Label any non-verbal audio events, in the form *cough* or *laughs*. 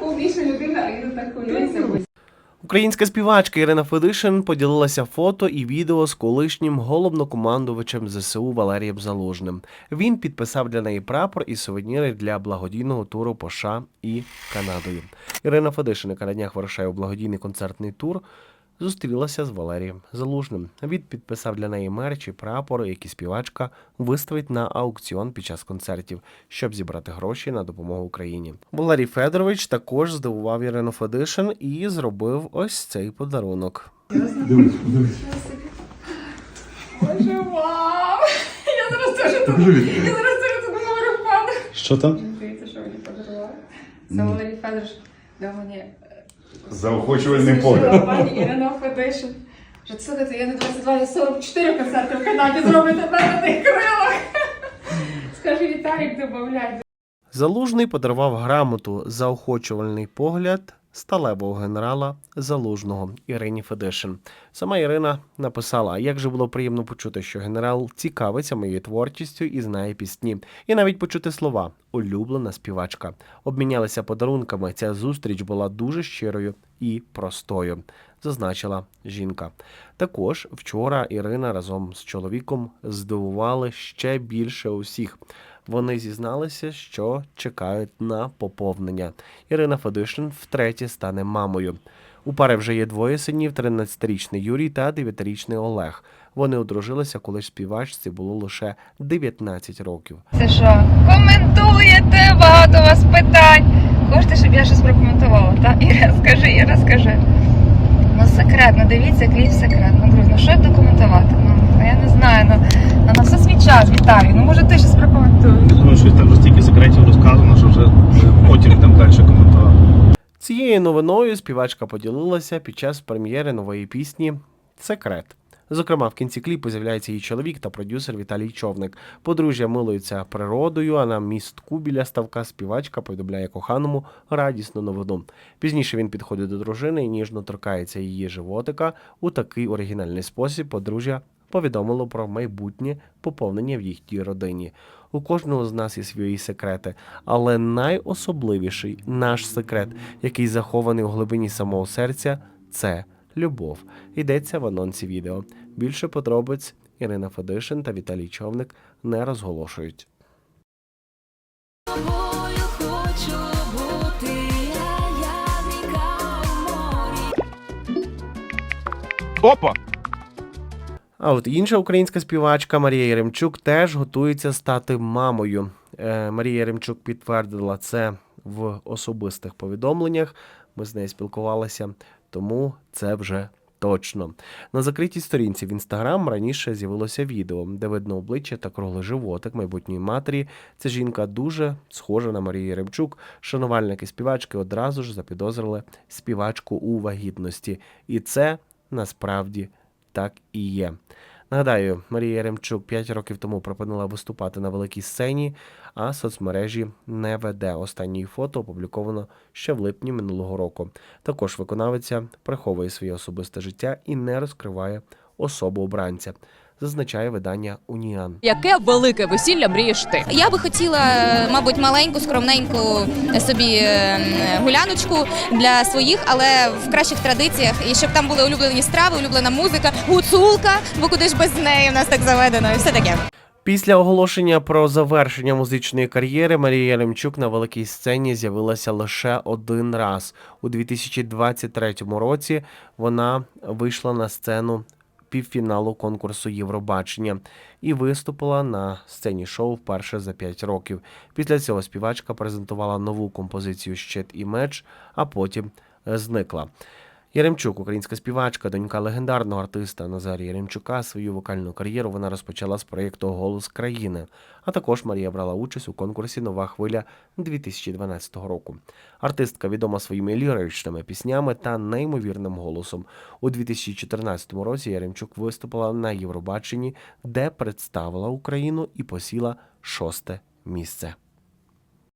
Публічна людина, так хвилюється. Українська співачка Ірина Федишин поділилася фото і відео з колишнім головнокомандувачем ЗСУ Валерієм Залужним. Він підписав для неї прапор і сувеніри для благодійного туру по США і Канадою. Ірина Федишин, яка на днях вирушає у благодійний концертний тур, зустрілася з Валерієм Залужним. Він підписав для неї мерч і прапор, які співачка виставить на аукціон під час концертів, щоб зібрати гроші на допомогу Україні. Валерій Федорович також здивував Ірину Федишин і зробив ось цей подарунок. Дивись, дивись. Боже, вау! Я зараз теж тут. Я зараз теж тут говорю впаду. Що там? Здається, що мені подарували. Це Валерій Федорович дав мені Заохочувальний погляд. пані Ірина Федишин. Що слухайте, я не 22, я 44 концерти в Канаді зроблю тебе на тих крилах. Скажи, Віталік, добавляй. Залужний подарував грамоту заохочувальний погляд сталевого генерала Залужного Ірині Федишин. Сама Ірина написала: як же було приємно почути, що генерал цікавиться моєю творчістю і знає пісні, і навіть почути слова улюблена співачка. Обмінялися подарунками. Ця зустріч була дуже щирою і простою. Зазначила жінка. Також вчора Ірина разом з чоловіком здивували ще більше усіх. Вони зізналися, що чекають на поповнення. Ірина Федишин втретє стане мамою. У пари вже є двоє синів: 13-річний Юрій та 9-річний Олег. Вони одружилися, коли ж співачці було лише 19 років. Це що? Коментуєте, багато вас питань. Хочете, щоб я щось прокоментувала, так? *laughs* Іра, скажи, Іра, скажи. Ну, секретно, дивіться, кліп секретно. Друзі, ну що документувати? Ну, я не знаю, ну, ну на все свій час, Віталій. Ну, може, ти щось прокоментуєш? Думаю, що там вже стільки секретів розказано, що вже потім там далі коментувати. Цією новиною співачка поділилася під час прем'єри нової пісні Секрет. Зокрема, в кінці кліпу з'являється її чоловік та продюсер Віталій Човник. Подружжя милуються природою, а на містку біля ставка співачка повідомляє коханому радісну новину. Пізніше він підходить до дружини і ніжно торкається її животика. У такий оригінальний спосіб подружжя повідомило про майбутнє поповнення в їхній родині. У кожного з нас є свої секрети, але найособливіший наш секрет, який захований у глибині самого серця, це любов. Йдеться в анонсі відео. Більше подробиць Ірина Федишин та Віталій Човник не розголошують. тобою А от інша українська співачка Марія Яремчук теж готується стати мамою. Е, Марія Яремчук підтвердила це в особистих повідомленнях. Ми з нею спілкувалися, тому це вже точно. На закритій сторінці в інстаграм раніше з'явилося відео, де видно обличчя та круглий животик майбутньої матері. Ця жінка дуже схожа на Марію Яремчук. Шанувальники співачки одразу ж запідозрили співачку у вагітності. І це насправді так і є. Нагадаю, Марія Яремчук 5 років тому пропонувала виступати на великій сцені, а соцмережі не веде. Останнє фото опубліковано ще в липні минулого року. Також виконавиця приховує своє особисте життя і не розкриває особу обранця, зазначає видання Уніан. Яке велике весілля мрієш ти? Я би хотіла, е, мабуть, маленьку, скромненьку собі е, гуляночку для своїх, але в кращих традиціях, і щоб там були улюблені страви, улюблена музика, гуцулка, бо куди ж без неї в нас так заведено, і все таке. Після оголошення про завершення музичної кар'єри Марія Яремчук на великій сцені з'явилася лише один раз. У 2023 році вона вийшла на сцену півфіналу конкурсу Євробачення і виступила на сцені шоу вперше за 5 років. Після цього співачка презентувала нову композицію Щит і меч, а потім зникла. Яремчук, українська співачка, донька легендарного артиста Назарія Яремчука, свою вокальну кар'єру вона розпочала з проєкту Голос країни. А також Марія брала участь у конкурсі Нова хвиля 2012 року. Артистка відома своїми ліричними піснями та неймовірним голосом. У 2014 році Яремчук виступила на Євробаченні, де представила Україну і посіла шосте місце.